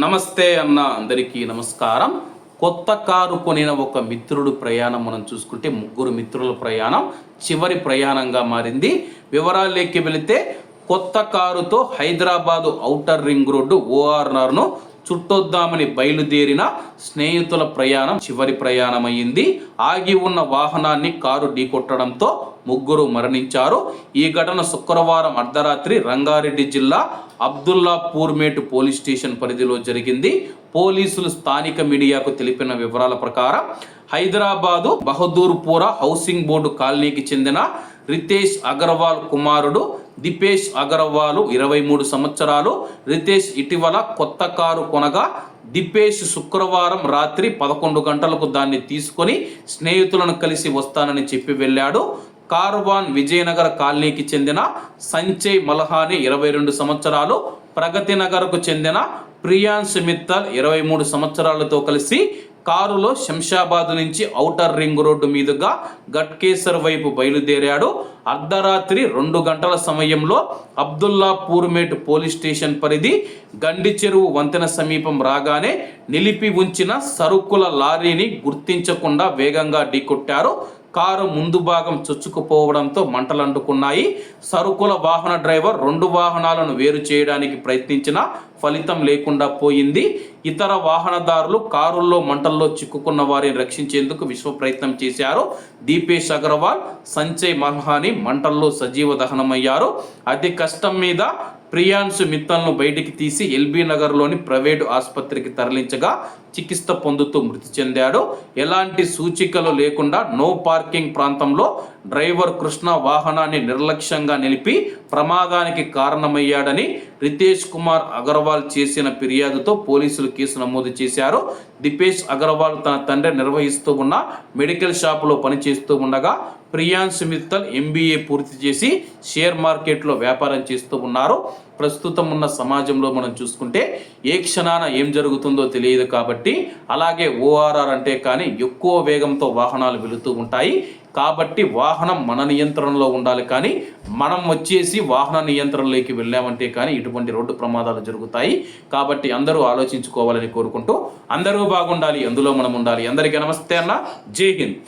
నమస్తే అన్న అందరికీ నమస్కారం. కొత్త కారు కొనిన ఒక మిత్రుడు ప్రయాణం మనం చూసుకుంటే ముగ్గురు మిత్రుల ప్రయాణం చివరి ప్రయాణంగా మారింది. వివరాల్లోకి వెళితే కొత్త కారుతో హైదరాబాదు ఔటర్ రింగ్ రోడ్డు ఓఆర్ఆర్ను చుట్టొద్దామని బయలుదేరిన స్నేహితుల ప్రయాణం చివరి ప్రయాణమైంది. ఆగి ఉన్న వాహనాన్ని కారు ఢీకొట్టడంతో ముగ్గురు మరణించారు. ఈ ఘటన శుక్రవారం అర్ధరాత్రి రంగారెడ్డి జిల్లా అబ్దుల్లా పూర్మేటు పోలీస్ స్టేషన్ పరిధిలో జరిగింది. పోలీసులు స్థానిక మీడియాకు తెలిపిన వివరాల ప్రకారం హైదరాబాదు బహదూర్పుర హౌసింగ్ బోర్డు కాలనీకి చెందిన రితేష్ అగర్వాల్ కుమారుడు దిపేష్ అగర్వాలు ఇరవై మూడు సంవత్సరాలు రితేష్ ఇటీవల కొత్త కారు కొనగా దిపేష్ శుక్రవారం రాత్రి పదకొండు గంటలకు దాన్ని తీసుకొని స్నేహితులను కలిసి వస్తానని చెప్పి వెళ్ళాడు. కార్వాన్ విజయనగర కాలనీకి చెందిన సంచయ్ మల్హాని ఇరవై రెండు సంవత్సరాలు ప్రగతి నగర్కు చెందిన ప్రియాన్స్ మిత్తల్ ఇరవై మూడు సంవత్సరాలతో కలిసి కారులో శంషాబాద్ నుంచి ఔటర్ రింగ్ రోడ్డు మీదుగా గట్కేసర్ వైపు బయలుదేరాడు. అర్ధరాత్రి రెండు గంటల సమయంలో అబ్దుల్లాపూర్మేట్ పోలీస్ స్టేషన్ పరిధి గండి చెరువు వంతెన సమీపం రాగానే నిలిపి ఉంచిన సరుకుల లారీని గుర్తించకుండా వేగంగా ఢీకొట్టారు. కారు ముందు భాగం చొచ్చుకుపోవడంతో మంటలు అంటుకున్నాయి సరుకుల వాహన డ్రైవర్ రెండు వాహనాలను వేరు చేయడానికి ప్రయత్నించిన ఫలితం లేకుండా పోయింది. ఇతర వాహనదారులు కారుల్లో మంటల్లో చిక్కుకున్న వారిని రక్షించేందుకు విశ్వ ప్రయత్నం చేశారు. దీపేష్ అగర్వాల్ సంజయ్ మల్హాని మంటల్లో సజీవ దహనమయ్యారు. అతి కష్టం మీద ప్రియాన్సు మిత్తల్ను బయటికి తీసి ఎల్బీ నగర్లోని ప్రైవేటు ఆసుపత్రికి తరలించగా చికిత్స పొందుతూ మృతి చెందాడు. ఎలాంటి సూచికలు లేకుండా నో పార్కింగ్ ప్రాంతంలో డ్రైవర్ కృష్ణ వాహనాన్ని నిర్లక్ష్యంగా నిలిపి ప్రమాదానికి కారణమయ్యాడని రితేష్ కుమార్ అగర్వాల్ చేసిన ఫిర్యాదుతో పోలీసులు కేసు నమోదు చేశారు. దిపేష్ అగర్వాల్ తన తండ్రి నిర్వహిస్తూ ఉన్న మెడికల్ షాపులో పనిచేస్తూ ఉండగా ప్రియాన్స్ మిత్తల్ ఎంబీఏ పూర్తి చేసి షేర్ మార్కెట్లో వ్యాపారం చేస్తూ ఉన్నారు. ప్రస్తుతం ఉన్న సమాజంలో మనం చూసుకుంటే ఏ క్షణాన ఏం జరుగుతుందో తెలియదు కాబట్టి కాబట్టి అలాగే ఓఆర్ఆర్ అంటే కానీ ఎక్కువ వేగంతో వాహనాలు వెళుతూ ఉంటాయి. కాబట్టి వాహనం మన నియంత్రణలో ఉండాలి కానీ మనం వచ్చేసి వాహన నియంత్రణలోకి వెళ్ళామంటే కానీ ఇటువంటి రోడ్డు ప్రమాదాలు జరుగుతాయి. కాబట్టి అందరూ ఆలోచించుకోవాలని కోరుకుంటూ అందరూ బాగుండాలి అందులో మనం ఉండాలి. అందరికీ నమస్తే అన్న. జై హింద్.